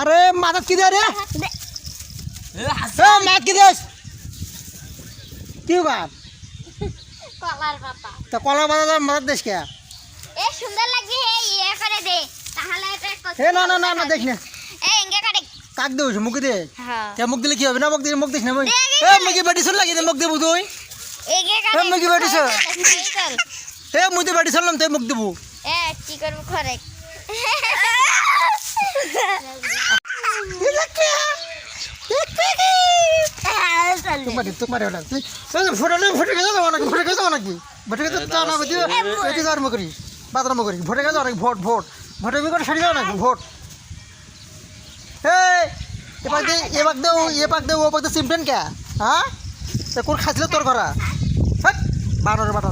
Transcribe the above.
আরে মাথা কি দে রে? এ মাথা কি দেস কি বাপ কলার পাতা। তা কলা মাথা মাথা দেশ কে? এ সুন্দর লাগছে হে ইয়ে করে দে। তাহলে এটা এ না না না না দেখ না। এ ইঙ্গে করে কাক দেউছ মুখ দে। হ্যাঁ। তে মুখ দিলে কি হবে? না মুখ দিলে মুখ দিস না মুখ। দে, এ মুখে বেটি শুন লাগি দে মুখ দেবো তুই। ইঙ্গে এ, মুখে বাড়িছ? চল। এ মুই তো বেটি শুনলাম তুই মুখ দেবো। এ কি করব করে তোমার তোমার ওটা তুই ফটো ফটো গেছে যাও ফটো গেছে যাও নাকি? গেছে যাও না বুঝি এটি যার মুখ করি বাদরাম করি ভোটে গেছে ভোট ভোট। ভোটে আমি করে ভোট। এই এবার দে এবার দেও এবার দেও ও পাক সিমটেন কে? হ্যাঁ? কোন খাইছিল তোর ঘরা? হ্যাঁ? বানরের বাটা